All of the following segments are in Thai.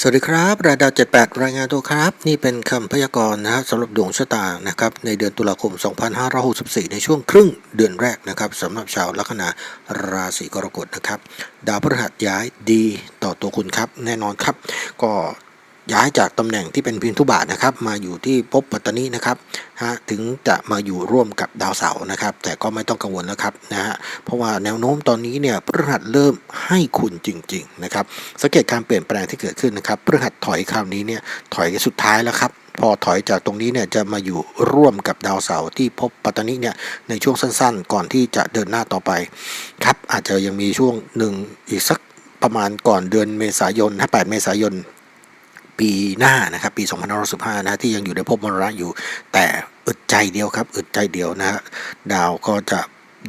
สวัสดีครับรายดาว 78 รายงานตัวครับ นี่เป็นคำพยากรณ์นะครับสำหรับดวงชะตานะครับในเดือนตุลาคม 2564 ในช่วงครึ่งเดือนแรกนะครับสำหรับชาวลัคนาราศีกรกฎนะครับ ดาวพฤหัสย้ายดีต่อตัวคุณครับ แน่นอนครับ ก็ ย้ายจากตำแหน่งที่เป็นพินทุบาทนะครับ มาอยู่ที่ภพปัตตานีนะครับฮะถึงจะมาอยู่ร่วมกับดาวเสาร์นะครับ แต่ก็ไม่ต้องกังวลแล้วครับนะฮะเพราะว่าแนวโน้มตอนนี้เนี่ยพฤหัสเริ่มให้คุณจริง ๆ นะครับ สังเกตการเปลี่ยนแปลงที่เกิดขึ้นนะครับพฤหัสถอยคราวนี้เนี่ยถอยสุดท้ายแล้วครับพอถอยจากตรงนี้เนี่ยจะมาอยู่ร่วมกับดาวเสาร์ที่พบปัตตานีเนี่ยในช่วงสั้นๆ ก่อนที่จะเดินหน้าต่อไปครับอาจจะยังมีช่วงหนึ่งอีกสักประมาณก่อนเดือนเมษายนถ้า8เมษายน ปีหน้านะครับปี2515นะที่ยังอยู่ในภพมรณะอยู่ แต่อึดใจเดียวครับ อึดใจเดียวนะฮะดาวก็จะ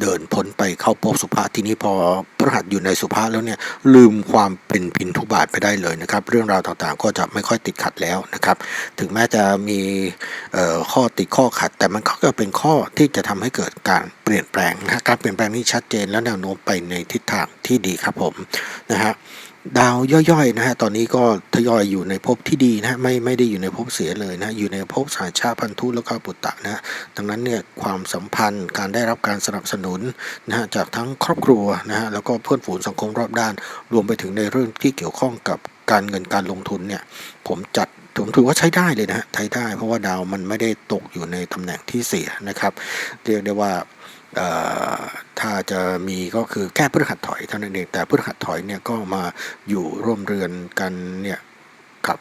เดินพ้นไปเข้าภพสุภาทีนี้พอพฤหัสอยู่ในสุภาแล้วเนี่ยลืมความเป็นพินทุบาทไปได้เลยนะครับ เรื่องราวต่างๆก็จะไม่ค่อยติดขัดแล้วนะครับ ถึงแม้จะมีข้อติดข้อขัด แต่มันก็เป็นข้อที่จะทำให้เกิดการเปลี่ยนแปลงนะการเปลี่ยนแปลงนี้ชัดเจนและแนวโน้มไปในทิศทางที่ดีครับผมนะฮะดาวย่อยๆนะฮะตอนนี้ก็ทยอยอยู่ในภพที่ดีนะฮะไม่ไม่ได้อยู่ในภพเสียเลยนะอยู่ในภพสายชาพันธุแล้วก็ปุตตะนะฮะดังนั้นเนี่ยความสัมพันธ์การได้รับการสนับสนุนนะฮะจากทั้งครอบครัวนะฮะแล้วก็เพื่อนฝูงสังคมรอบด้าน รวมไปถึงในเรื่องที่เกี่ยวข้องกับการเงินการลงทุนเนี่ยผมจัด ผมถือว่าใช้ได้เลยนะฮะใช้ได้ เพราะว่าดาวมันไม่ได้ตกอยู่ในตำแหน่งที่เสียนะครับ เรียกได้ว่าถ้าจะมีก็คือแค่พฤหัสถอยเท่านั้นเองแต่พฤหัสถอยเนี่ยก็มาอยู่ร่วมเรือนกันเนี่ยกับ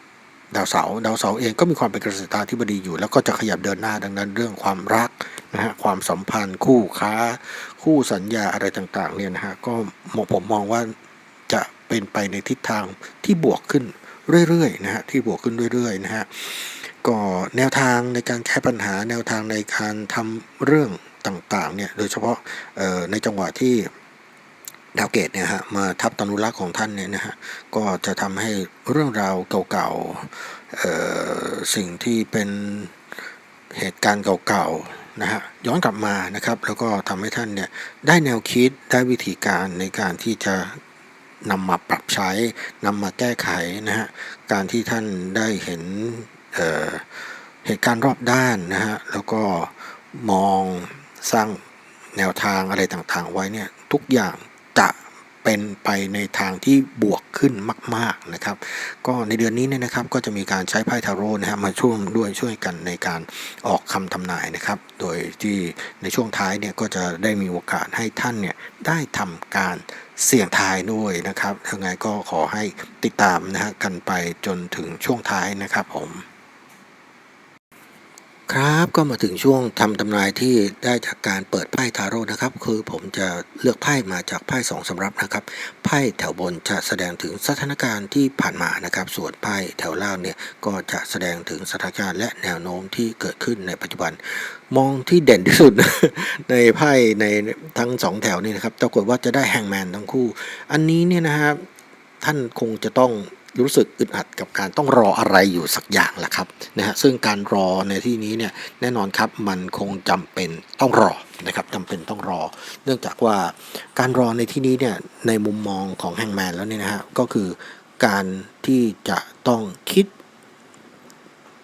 ดาวเสาร์ดาวเสาร์เองก็มีความเป็นกษัตริย์ที่บดีอยู่ แล้วก็จะขยับเดินหน้าดังนั้นเรื่องความรักนะฮะความสัมพันธ์คู่ค้า คู่สัญญาอะไรต่างๆเนี่ยนะฮะก็ผมมองว่าจะเป็นไปในทิศทางที่บวกขึ้น เรื่อยๆนะฮะที่บวกขึ้นเรื่อยๆนะฮะก็แนวทางในการแก้ปัญหาแนวทางในการทำเรื่องต่างๆเนี่ยโดยเฉพาะในจังหวะที่ดาวเกตเนี่ยฮะมาทับตนุรักษ์ของท่านเนี่ยนะฮะก็จะทำให้เรื่องราวเก่าๆสิ่งที่เป็นเหตุการณ์เก่าๆนะฮะย้อนกลับมานะครับ แล้วก็ทำให้ท่านเนี่ยได้แนวคิดได้วิธีการในการที่จะ นำมาปรับใช้นำมาแก้ไขนะฮะการที่ท่านได้เห็นเเหตุการณ์รอบด้านนะฮะแล้วก็มองสร้างแนวทางอะไรต่างๆไว้เนี่ยทุกอย่างจะ เป็นไปในทางที่บวกขึ้นมาก ๆนะครับ ก็ในเดือนนี้เนี่ยนะครับก็จะมีการใช้ไพ่ทาโร่นะฮะมาช่วยด้วยช่วยกันในการออกคำทำนายนะครับ โดยที่ในช่วงท้ายเนี่ยก็จะได้มีโอกาสให้ท่านเนี่ยได้ทำการเสี่ยงทายด้วยนะครับยังไงก็ขอให้ติดตามนะฮะกันไปจนถึงช่วงท้ายนะครับผม ครับก็มาถึงช่วงทำทำนายที่ได้จากการเปิดไพ่ทาโร่นะครับ คือผมจะเลือกไพ่มาจากไพ่สองสำรับนะครับ ไพ่แถวบนจะแสดงถึงสถานการณ์ที่ผ่านมานะครับ ส่วนไพ่แถวล่างเนี่ยก็จะแสดงถึงสถานการณ์และแนวโน้มที่เกิดขึ้นในปัจจุบัน มองที่เด่นที่สุด ในไพ่ในทั้งสองแถวนี่นะครับปรากฏว่าจะได้แฮงแมนทั้งคู่ อันนี้เนี่ยนะครับท่านคงจะต้อง รู้สึกอึดอัดกับการต้องรออะไรอยู่สักอย่างแหละครับนะฮะซึ่งการรอในที่นี้เนี่ยแน่นอนครับมันคงจำเป็นต้องรอนะครับจำเป็นต้องรอ เนื่องจากว่าการรอในที่นี้เนี่ยในมุมมองของแฮงแมนแล้วเนี่ยนะฮะก็คือการที่จะต้องคิด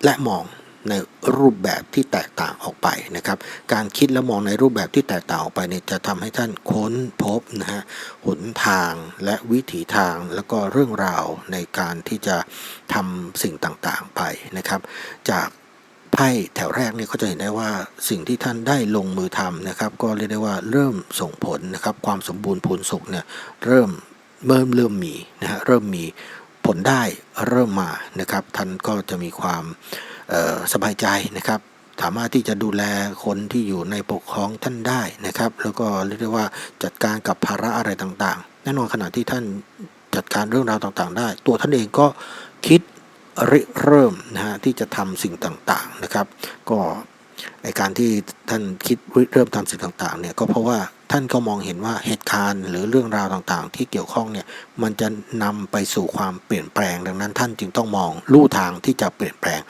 และมอง ในรูปแบบที่แตกต่างออกไปนะครับ การคิดและมองในรูปแบบที่แตกต่างออกไปเนี่ยจะทำให้ท่านค้นพบนะฮะหนทางและวิถีทางแล้วก็เรื่องราวในการที่จะทำสิ่งต่างๆไปนะครับ จากไพ่แถวแรกเนี่ยก็จะเห็นได้ว่าสิ่งที่ท่านได้ลงมือทำนะครับ ก็เรียกได้ว่าเริ่มส่งผลนะครับ ความสมบูรณ์ผลสุขเนี่ยเริ่มเริ่มเริ่มมีนะฮะเริ่มมีผลได้เริ่มมานะครับ ท่านก็จะมีความ สบายใจนะครับสามารถที่จะดูแลคนที่อยู่ในปกครองท่านได้นะครับ แล้วก็เรียกได้ว่าจัดการกับภาระอะไรต่างๆ แน่นอนขณะที่ท่านจัดการเรื่องราวต่างๆ ได้ ตัวท่านเองก็คิดริเริ่มนะฮะที่จะทำสิ่งต่างๆนะครับ ก็ไอการที่ท่านคิดริเริ่มทำสิ่งต่างๆเนี่ยก็เพราะว่าท่านก็มองเห็นว่าเหตุการณ์หรือเรื่องราวต่างๆ ที่เกี่ยวข้องเนี่ยมันจะนำไปสู่ความเปลี่ยนแปลง ดังนั้นท่านจึงต้องมองลู่ทางที่จะเปลี่ยนแปลง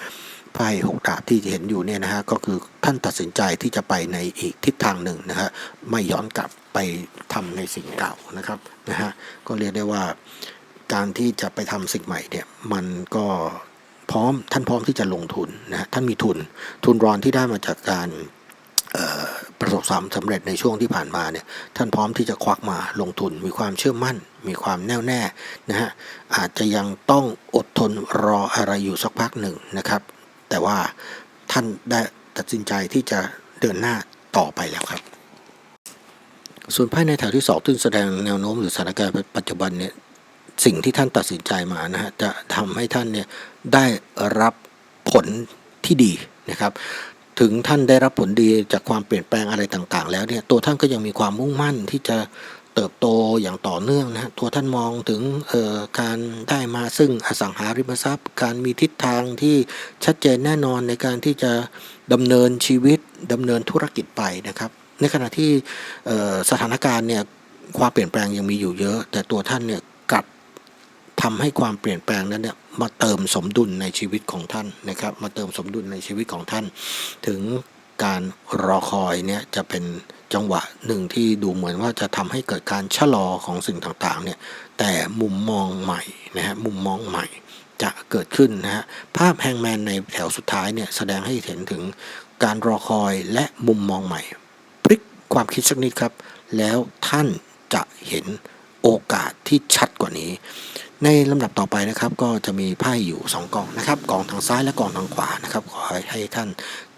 ไพ่หกดาบที่เห็นอยู่เนี่ยนะฮะก็คือท่านตัดสินใจที่จะไปในอีกทิศทางหนึ่งนะฮะไม่ย้อนกลับไปทำในสิ่งเก่านะครับนะฮะก็เรียกได้ว่าการที่จะไปทำสิ่งใหม่เนี่ยมันก็พร้อมท่านพร้อมที่จะลงทุนนะฮะท่านมีทุนทุนรอนที่ได้มาจากการประสบความสำเร็จในช่วงที่ผ่านมาเนี่ยท่านพร้อมที่จะควักมาลงทุน มีความเชื่อมั่น มีความแน่วแน่นะฮะอาจจะยังต้องอดทนรออะไรอยู่สักพักหนึ่งนะครับ แต่ว่าท่านได้ตัดสินใจที่จะเดินหน้าต่อไปแล้วครับ ส่วนไพ่ในแถวที่สองซึ่งแสดงแนวโน้มหรือสถานการณ์ปัจจุบันเนี่ยสิ่งที่ท่านตัดสินใจมานะฮะจะทำให้ท่านเนี่ยได้รับผลที่ดีนะครับ ถึงท่านได้รับผลดีจากความเปลี่ยนแปลงอะไรต่างๆ แล้วเนี่ยตัวท่านก็ยังมีความมุ่งมั่นที่จะ เติบโตอย่างต่อเนื่องนะฮะตัวท่านมองถึงเอ่อการได้มาซึ่งอสังหาริมทรัพย์ การมีทิศทางที่ชัดเจนแน่นอนในการที่จะดำเนินชีวิตดำเนินธุรกิจไปนะครับ ในขณะที่สถานการณ์เนี่ยความเปลี่ยนแปลงยังมีอยู่เยอะ แต่ตัวท่านเนี่ยกลับทำให้ความเปลี่ยนแปลงนั้นเนี่ยมาเติมสมดุลในชีวิตของท่านนะครับ มาเติมสมดุลในชีวิตของท่าน ถึงการรอคอยเนี่ยจะเป็น จังหวะหนึ่งที่ดูเหมือนว่าจะทำให้เกิดการชะลอของสิ่งต่างๆเนี่ยแต่มุมมองใหม่นะฮะมุมมองใหม่จะเกิดขึ้นนะฮะภาพแฮงแมนในแถวสุดท้ายเนี่ยแสดงให้เห็นถึงการรอคอยและมุมมองใหม่ พลิกความคิดสักนิดครับ แล้วท่านจะเห็นโอกาสที่ชัดกว่านี้ ในลำดับต่อไปนะครับ ก็จะมีไพ่อยู่สองกองนะครับกองทางซ้ายและกองทางขวานะครับขอให้ท่าน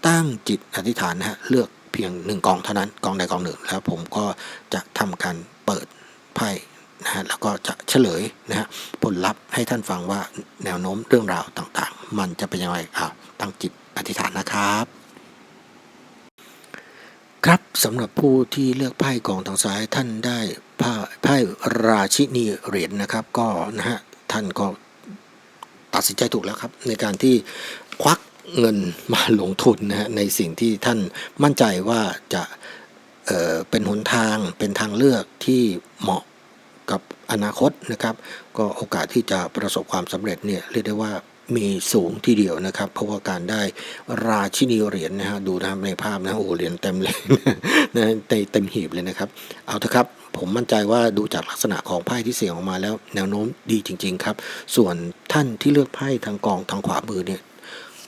ตั้งจิตอธิษฐานนะฮะเลือก เพียงหนึ่งกองเท่านั้นกองใดกองหนึ่งแล้วผมก็จะทำการเปิดไพ่นะฮะแล้วก็จะเฉลยนะฮะผลลัพธ์ให้ท่านฟังว่าแนวโน้มเรื่องราวต่างๆ มันจะเป็นยังไงอ่าตั้งจิตอธิษฐานนะครับครับสำหรับผู้ที่เลือกไพ่กองทางซ้ายท่านได้ไพ่ไพ่ราชินีเหรียญนะครับ ก็นะฮะท่านก็ตัดสินใจถูกแล้วครับ ในการที่ควัก เงินมาลงทุนนะฮะในสิ่งที่ท่านมั่นใจว่าจะเเป็นหนทางเป็นทางเลือกที่เหมาะกับอนาคตนะครับ ก็โอกาสที่จะประสบความสำเร็จเนี่ยเรียกได้ว่ามีสูงทีเดียวนะครับ เพราะว่าการได้ราชินีเหรียญนนะฮะดูนะครับในภาพนะโอ้เหรียญเต็มเลยนะเต็มเต็มหีบเลยนะครับ เอาเถอะครับผมมั่นใจว่าดูจากลักษณะของไพ่ที่เสียงออกมาแล้วแนวโน้มดีจริง ๆ ครับ ส่วนท่านที่เลือกไพ่ทางกองทางขวามือเนี่ย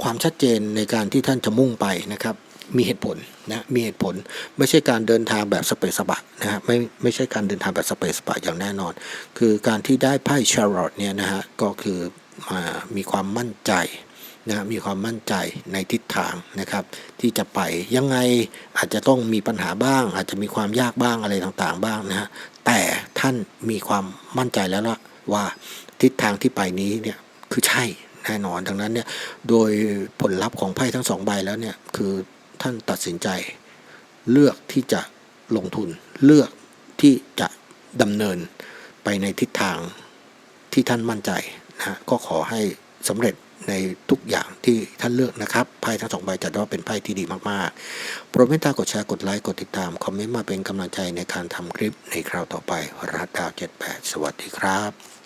ความชัดเจนในการที่ท่านจะมุ่งไปนะครับมีเหตุผลนะมีเหตุผลไม่ใช่การเดินทางแบบสเปซสปะนะฮะไม่ไม่ใช่การเดินทางแบบสเปซสปะอย่างแน่นอน คือการที่ได้ไพ่ชาร์ลอตเนี่ยนะฮะก็คือมามีความมั่นใจนะมีความมั่นใจในทิศทางนะครับที่จะไปยังไงอาจจะต้องมีปัญหาบ้าง อาจจะมีความยากบ้างอะไรต่างๆ บ้างนะฮะแต่ท่านมีความมั่นใจแล้วละว่าทิศทางที่ไปนี้เนี่ยคือใช่ แน่นอนดังนั้นเนี่ยโดยผลลัพธ์ของไพ่ทั้งสองใบแล้วเนี่ยคือท่านตัดสินใจ เลือกที่จะลงทุน เลือกที่จะดำเนินไปในทิศทางที่ท่านมั่นใจนะฮะก็ขอให้สำเร็จในทุกอย่างที่ท่านเลือกนะครับ ไพ่ทั้งสองใบจัดว่าเป็นไพ่ที่ดีมากๆ โปรดเมตตากดแชร์ กดไลค์ กดติดตาม คอมเมนต์มาเป็นกำลังใจในการทำคลิปในคราวต่อไปรัดดาว78 สวัสดีครับ